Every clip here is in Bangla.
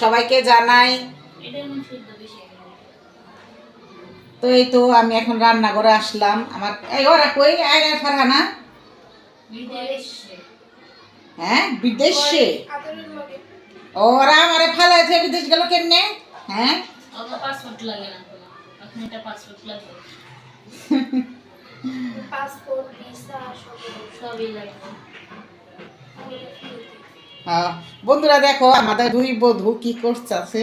সবাইকে জানাই। তো এই তো আমি এখন রান্না করে আসলাম। আমার এই ওরা কই? আয়রা ফারহানা। বিদেশে। হ্যাঁ বিদেশে? ওরা আমারে ফালাইছে বিদেশ গেল কেমনে? হ্যাঁ? পাসপোর্ট লাগে না। পাসপোর্ট লাগবে পাসপোর্ট ভিসা সব সবই। হ্যাঁ, বন্ধুরা দেখো, আমাদের দুই বধূ কি করছে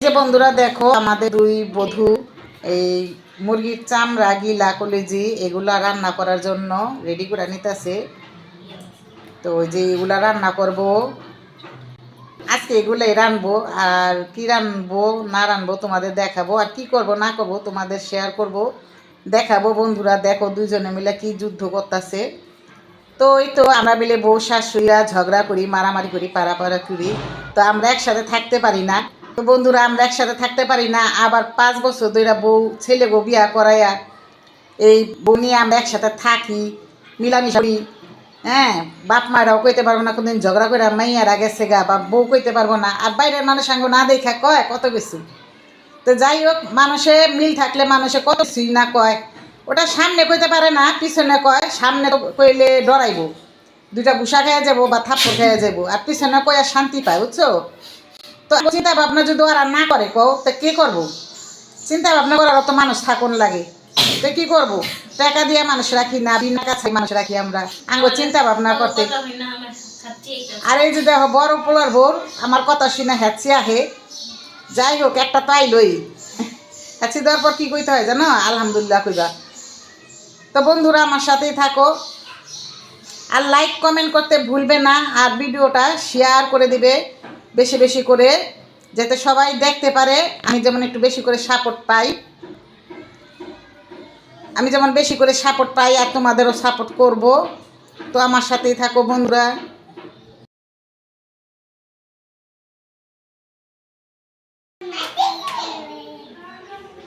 যে বন্ধুরা দেখো, আমাদের দুই বধূ, এই মুরগির চামড়া, গিলা, কলেজি, এগুলা রান্না করার জন্য রেডি করে নিতেছে। তো ওই যে এগুলা রান্না করব। আজকে এগুলাই রানবো, আর কি রানবো, না রানবো তোমাদের দেখাবো, আর কি করব, না করব তোমাদের শেয়ার করব। দেখাবো বন্ধুরা, দেখো দুজনে মিলে কি যুদ্ধ করতেছে। তো ওই তো আমরা মিলে বউ শাশুড়িরা ঝগড়া করি, মারামারি করি পাড়াপাড়া করি। তো আমরা একসাথে থাকতে পারি না। তো বন্ধুরা, আমরা একসাথে থাকতে পারি না। আবার পাঁচ বছর ধরে বউ, ছেলে গো বিয়া করাইয়া এই বউ নিয়ে আমরা একসাথে থাকি, মিলামিশা করি। হ্যাঁ বাপ মারাও কইতে পারব না, কোনদিন ঝগড়া করে মাইয়ারা গেছে গা, বা বউ কইতে পারব না। আর বাইরের মানুষ সঙ্গ না দেখা কয়, কত কিছু। তো যাই হোক, মানুষে মিল থাকলে মানুষে কত কিছুই না কয়। ওটা সামনে কইতে পারে না, পিছনে কয়, সামনে কইলে ডরাইবো। দুইটা গুসা খেয়ে যাব বা থাপ্পড় খেয়ে যাব, আর পিছনে কয় আর শান্তি পায়, বুঝছ? তো চিন্তা ভাবনা যদি ওরা না করে, কও, তো কে করব? চিন্তা ভাবনা করার তো মানুষ থাকুন লাগে। তো কি করব? টাকা দিয়ে মানুষ রাখি না, বিনা কাছে মানুষ রাখি আমরা। আঙ্গো চিন্তা ভাবনা করতে। আর এই যে দেখো, বড় পোলার বোর আমার কথা শুনে হ্যাচি আহে। যাই হোক, একটা তাই লই। হ্যাচি দেওয়ার পর কি কইতে হয় জানো? আলহামদুলিল্লাহ কইবা। তো বন্ধুরা, আমার সাথেই থাকো। আর লাইক কমেন্ট করতে ভুলবে না, আর ভিডিওটা শেয়ার করে দিবে বেশি বেশি করে, যাতে সবাই দেখতে পারে, আমি যেমন একটু বেশি করে সাপোর্ট পাই। আমি যেমন বেশি করে সাপোর্ট পাই আর তোমাদেরও সাপোর্ট করব। তো আমার সাথেই থাকো বন্ধুরা।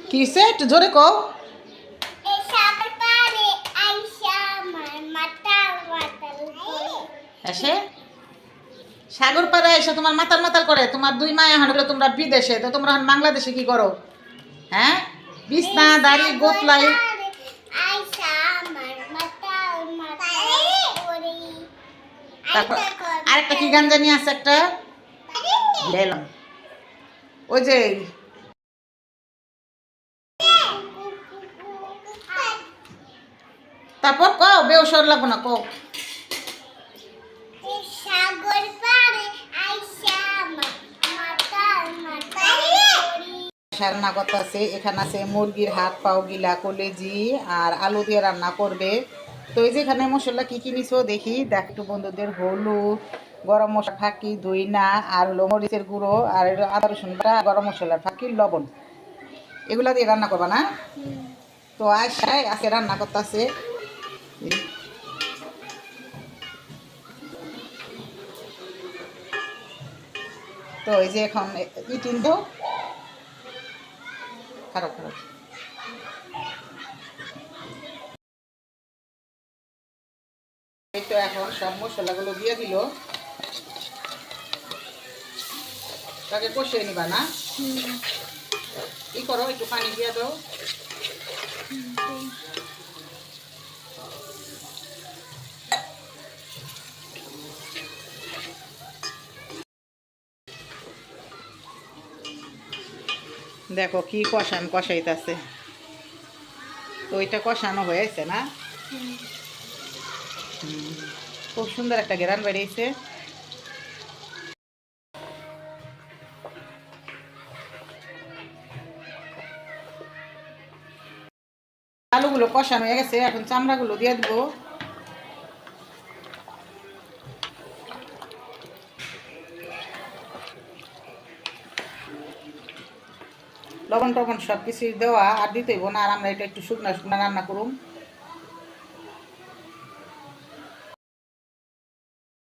কি হইছে? একটু জোরে কও। এসে সাগর পাড়া এসে তোমার মাতাল মাতাল করে তোমার দুই মায়া হন হলো তোমরা বিদেশে তো তোমরা এখন বাংলাদেশে কি করো? হ্যাঁ? বিছনা দাড়ি গোতলাই তারপর আরেকটা কি গান জানি আছে একটা? লেলাম ওই যে তারপর কও বেউসর লাগবো না কও সাগর পারে আইসা মাতাল মাতাল রান্না করতেছে এখানে আছে মুরগির হাত পাও গিলা কলেজি আর আলু দিয়ে রান্না করবে। তো এই যে এখানে মশলা কি কি নিছো দেখি। দেখ একটু বন্ধুদের হলুদ গরম মশলা ফাঁকি দইনা আর হলো মরিচের গুঁড়ো আর আদা রসুন বাটা গরম মশলার ফাঁকি লবণ। এগুলা দিয়ে রান্না করবা না? তো আসায় আজকে রান্না করতেছে। তো এই যে এখন ইটিন দো খারাপ খারাপ। এই তো এখন সব মশলাগুলো দিয়ে দিল। তাকে কষিয়ে নিবা না? কি করো একটু পানি দিয়ে দাও। দেখো কি কষান কষাইতেছে। ওইটা কষানো হয়েছে না? খুব সুন্দর একটা গেরান বেরিয়েছে। আলুগুলো কষানো হয়ে গেছে, এখন চামড়াগুলো দিয়ে দেবো। লবণ টবণ সব কিছু দেওয়া আর দিতে না, আর আমরা এটা একটু শুকনা শুকনা রান্না করুন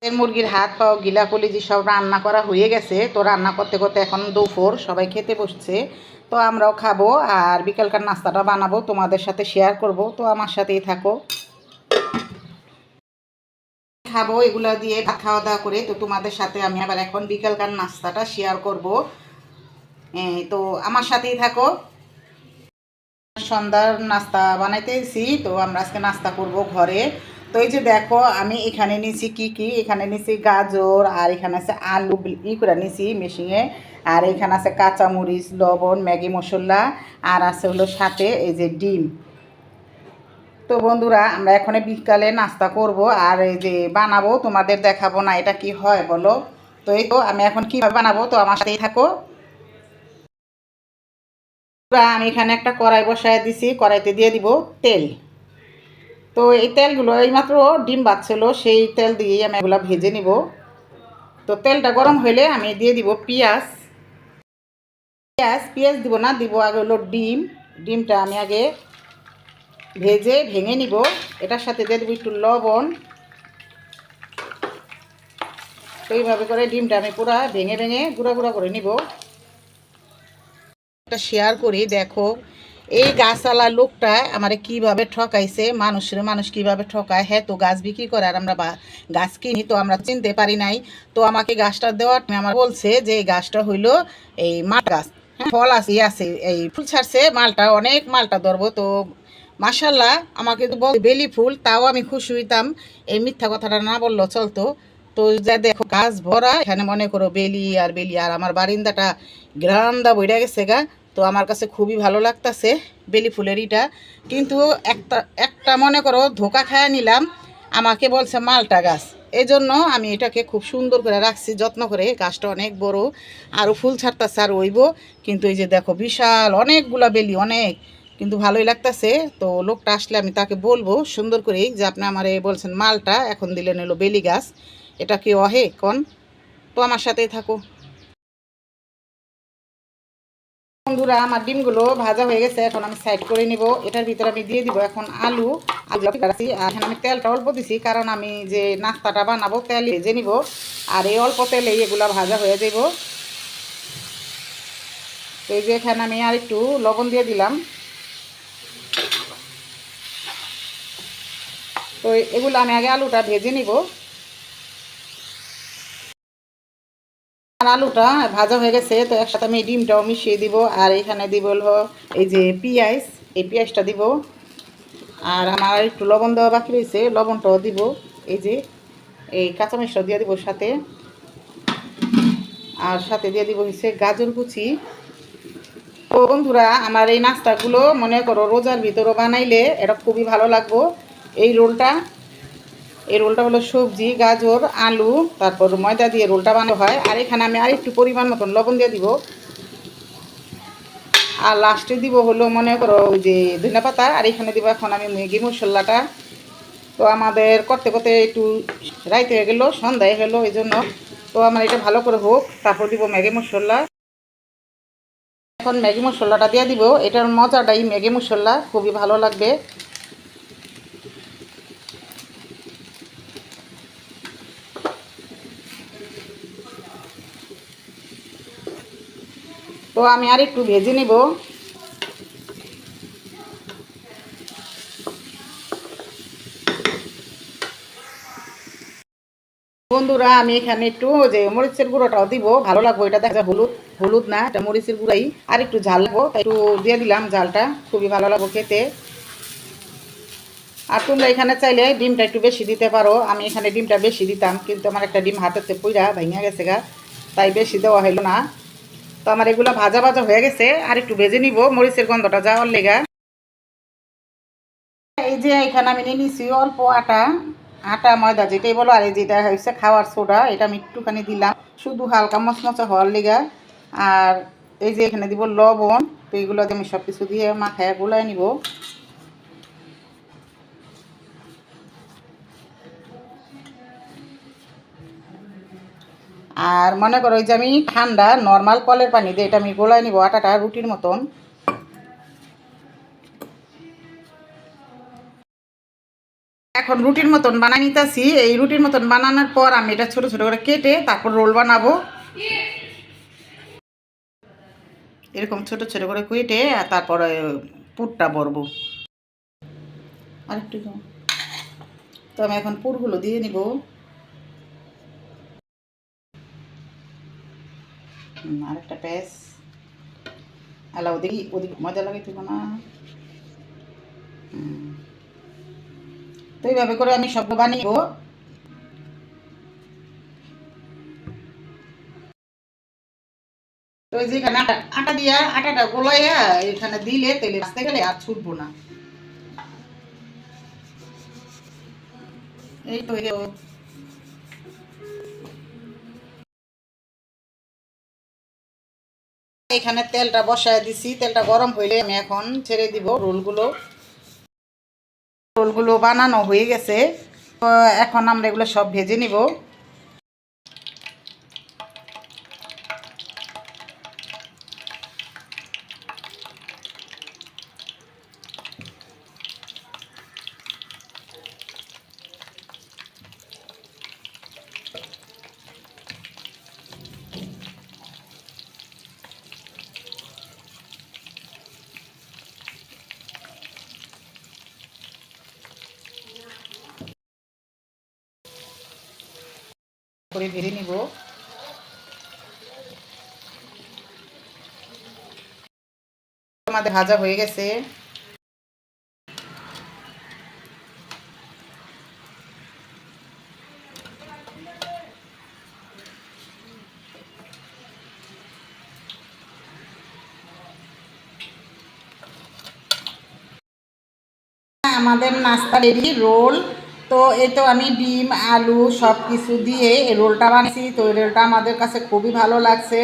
মুরগির হাত পাও গিলা, কলিজি সব রান্না করা হয়ে গেছে। তো রান্না করতে করতে এখন দুপুর, সবাই খেতে বসছে। তো আমরাও খাব আর বিকালকার নাস্তাটা বানাবো, তোমাদের সাথে শেয়ার করব। তো আমার সাথেই থাকো। খাব এগুলা দিয়ে খাওয়া দাওয়া করে, তো তোমাদের সাথে আমি আবার এখন বিকালকার নাস্তাটা শেয়ার করব। তো আমার সাথেই থাকো। সন্ধ্যার নাস্তা বানাইতেছি তো আমরা আজকে নাস্তা করব ঘরে। তো এই যে দেখো, আমি এখানে নিছি কি কি? এখানে নিছি গাজর, আর এখানে আছে আলু ই করে নিছি মেশিনে। আর এখানে আছে কাঁচামরিচ, লবণ, ম্যাগি, মশলা, আর আছে হলো সাথে এই যে ডিম। তো বন্ধুরা, আমরা এখন বিকালে নাস্তা করব, আর এই যে বানাবো, তোমাদের দেখাবো না এটা কি হয়, বলো। তো এই তো, আমি এখন কীভাবে বানাবো, তো আমার সাথেই থাকো। আমি এখানে একটা কড়াই বসায় দিছি, কড়াইতে দিয়ে দিব তেল। তো এই তেলগুলো এইমাত্র ডিম বাচ্ছিল, সেই তেল দিয়েই আমি এগুলো ভেজে নিব। তো তেলটা গরম হলে আমি দিয়ে দিব পেঁয়াজ। পেঁয়াজ পেঁয়াজ দিব না, দিব আগে হলো ডিম। ডিমটা আমি আগে ভেজে ভেঙে নিব। এটার সাথে দিয়ে দেবো একটু লবণ। তো এইভাবে করে ডিমটা আমি পুরা ভেঙে ভেঙে গুঁড়া গুঁড়া করে নিব। একটা শেয়ার করি দেখো। এই গাছওয়ালা লোকটা আমারে কীভাবে ঠকাইছে মানুষের মানুষ কীভাবে ঠকায় হ্যাঁ তো গাছ বিক্রি করে আর আমরা গাছ কিনি তো আমরা চিনতে পারি নাই। তো আমাকে গাছটা দেওয়ার আমার বলছে যে এই গাছটা হইল এই মাঠ গাছ। হ্যাঁ, ফল আছে আছে এই ফুল ছাড়ছে মালটা অনেক মালটা ধরবো তো মাসাল্লাহ আমাকে তো বল ফুল তাও আমি খুশি হইতাম। এই মিথ্যা কথাটা না বলল চলতো। তো যা দেখো গাছ ভরা এখানে মনে করো বেলি আর বেলি আর আমার বারিন্দাটা গ্রান্দা বইরা গেছে গা। তো আমার কাছে খুবই ভালো লাগতাছে বেলি ফুলের ইটা কিন্তু একটা একটা মনে করো, ধোকা খায় নিলাম, আমাকে বলছে, মালটা গাছ। এই জন্য আমি এটাকে খুব সুন্দর করে রাখছি, যত্ন করে। গাছটা অনেক বড়, আরও ফুল ছাড়তাছে আর ওইব কিন্তু এই যে দেখো, বিশাল অনেকগুলা বেলি, অনেক। কিন্তু ভালোই লাগতাছে। তো লোকটা আসলে আমি তাকে বলব, সুন্দর করেই যে আপনি আমার এই বলছেন, মালটা এখন দিলেন এলো বেলি গাছ। এটা কি অহে, কন? তো আমার সাথেই থাকো। বন্ধুরা, আমার ডিমগুলো ভাজা হয়ে গেছে, এখন আমি সাইড করে নিব। এটার ভিতরে আমি দিয়ে দিব এখন আলু আলু এখানে আমি তেলটা অল্প দিছি, কারণ আমি যে নাস্তাটা বানাবো তেল ভেজে নিব। আর এই অল্প তেলে এগুলা ভাজা হয়ে যাব তো এই যে এখানে আমি আর একটু লবণ দিয়ে দিলাম। তো এগুলো আমি আগে আলুটা ভেজে নিব। আলুটা ভাজা হয়ে গেছে, তো একসাথে আমি ডিমটাও মিশিয়ে দিব। আর এখানে দিব এই যে পেঁয়াজ, এই পেঁয়াজটা দিব। আর আমার একটু লবণ দেওয়া বাকি রয়েছে, লবণটাও দিব। এই যে এই কাঁচামরিচটাও দিয়ে দিব সাথে। আর সাথে দিয়ে দিব হচ্ছে গাজর কুচি। তো বন্ধুরা, আমার এই নাস্তাগুলো মনে করো রোজার ভিতরও বানাইলে এটা খুবই ভালো লাগবো। এই রোলটা এই রোলটা হলো সবজি, গাজর, আলু, তারপর ময়দা দিয়ে রোলটা বানানো হয়। আর এখানে আমি আর একটু পরিমাণ মতন লবণ দিয়ে দিব। আর লাস্টে দিব হলো, মনে করো ওই যে ধনে পাতা, আর এখানে দিব এখন আমি ম্যাগি মশলাটা। তো আমাদের করতে করতে একটু রাইতে হয়ে গেলো, সন্ধ্যায় হলো, এই জন্য। তো আমার এটা ভালো করে হোক, তারপর দিব ম্যাগি মশলা। এখন ম্যাগি মশলাটা দিয়ে দিব। এটার মজাটাই ম্যাগি মশলা, খুবই ভালো লাগবে। তো আমি আর একটু ভেজে নিব। বন্ধুরা, আমি এখানে একটু যে মরিচের গুঁড়োটাও দিব। ভালো লাগবো, এটা দেখা যায় হলুদ হলুদ না, এটা মরিচের গুঁড়াই। আর একটু ঝাল লাগবো একটু দিয়ে দিলাম ঝালটা, খুবই ভালো লাগবো খেতে। আর তোমরা এখানে চাইলে ডিমটা একটু বেশি দিতে পারো। আমি এখানে ডিমটা বেশি দিতাম, কিন্তু আমার একটা ডিম হাতেতে পুইরা ভেঙে গেছে গা, তাই বেশি দেওয়া হইল না। তো আমার এগুলো ভাজা ভাজা হয়ে গেছে, আর একটু ভেজে নিব, মরিচের গন্ধটা যাওয়ার লেগা। এই যে এখানে আমি নিয়ে নিছি অল্প আটা আটা, ময়দা যেটাই বলো, আর এই যেটা হচ্ছে খাওয়ার সোডা, এটা আমি একটুখানি দিলাম, শুধু হালকা মচমচা হওয়ার লেগা। আর এই যে এখানে দিব লবণ, তো এইগুলো আমি সব কিছু দিয়ে মাথায় গোলায় নিব। আর মনে করো ওই যে আমি ঠান্ডা নর্মাল কলের পানি দিয়ে এটা আমি গোলায় নিব আটাটা রুটির মতন। এখন রুটির মতন বানাই নিতেছি। এই রুটির মতন বানানোর পর আমি এটা ছোট ছোট করে কেটে তারপর রোল বানাবো। এরকম ছোট ছোট করে কেটে আর তারপরে পুরটা ভরবো। আরেকটু। তো আমি এখন পুরগুলো দিয়ে নিব। আরেকটা পেঁয়াজ আলা ওদিকে ওদিকে মজা লাগে তুই না। তো এইভাবে করে আমি সবগুলো বানিয়ে নেব। তো এই আটা আটা দিয়া আটাটা গোলাইয়া এখানে দিলে তেলে ভাজতে গেলে আর ছুটবো না। এই তো এখানে তেলটা বসায় দিছি। তেলটা গরম হইলে আমি এখন ছেড়ে দিব। রোলগুলো রোলগুলো বানানো হয়ে গেছে। এখন আমরা এগুলো সব ভেজে নিব। করে ভেজে নিব। আমাদের ভাজা হয়ে গেছে। আমাদের নাস্তা রেডি রোল তো এই তো আমি ডিম, আলু সব কিছু দিয়ে এই রোলটা বানিয়েছি। তো এই রোলটা আমাদের কাছে খুবই ভালো লাগছে।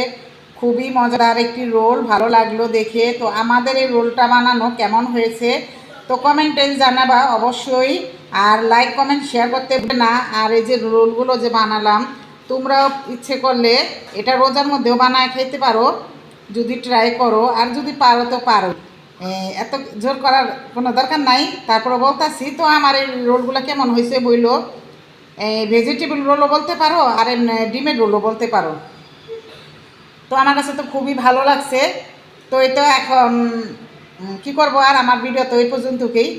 খুবই মজাদার একটি রোল, ভালো লাগল দেখে। তো আমাদের এই রোলটা বানানো কেমন হয়েছে, তো কমেন্টে জানাবা অবশ্যই। আর লাইক কমেন্ট শেয়ার করতে না। আর এই যে রোলগুলো যে বানালাম, তোমরাও ইচ্ছে করলে এটা রোজার মধ্যেও বানায় খেতে পারো। যদি ট্রাই করো, আর যদি পারো তো পারো। এত জোর করার কোনো দরকার নাই। তারপরে বলতাছি, তো আমার এই রোলগুলো কেমন হয়েছে বইলো? ভেজিটেবল রোলও বলতে পারো, আর ডিমের রোলও বলতে পারো। তো আমার কাছে তো খুবই ভালো লাগছে। তো এটা এখন কি করব আর? আমার ভিডিও তো এই পর্যন্তকেই।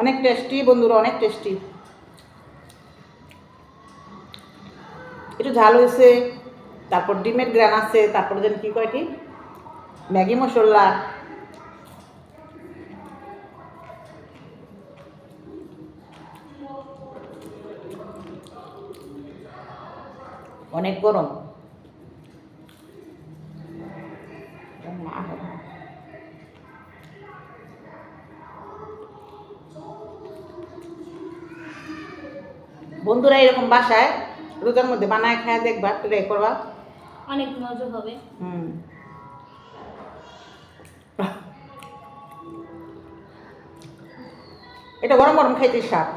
অনেক টেস্টি বন্ধুরা, অনেক টেস্টি একটু ঝাল হয়েছে তারপর ডিমের গ্রান আছে, তারপর যেন কি কয়টি ম্যাগি মশলা। অনেক গরম। মা গো। বন্ধুরা এরকম বাসায় রোজার মধ্যে বানায় খায় দেখবা ট্রাই করবা। অনেক মজা হবে। হুম। এটা গরম গরম খাইতে স্বাদ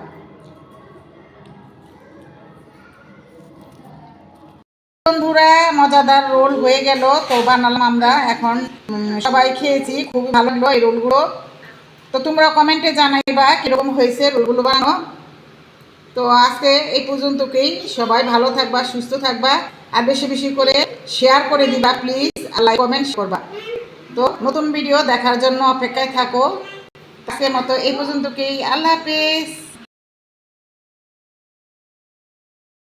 বন্ধুরা মজাদার রোল হয়ে গেল। তো বানালাম আমরা এখন। সবাই খেয়েছি খুবই ভালো লাগল এই রোলগুলো। তো তোমরা কমেন্টে জানাইবা কীরকম হয়েছে রোলগুলো বানানো। তো আজকে এই পর্যন্তকেই। সবাই ভালো থাকবা, সুস্থ থাকবা, আর বেশি বেশি করে শেয়ার করে দিবা প্লিজ আর লাইক কমেন্ট করবা। তো নতুন ভিডিও দেখার জন্য অপেক্ষায় থাকো। আজকের মতো এই পর্যন্তকেই। আল্লাহ হাফেজ।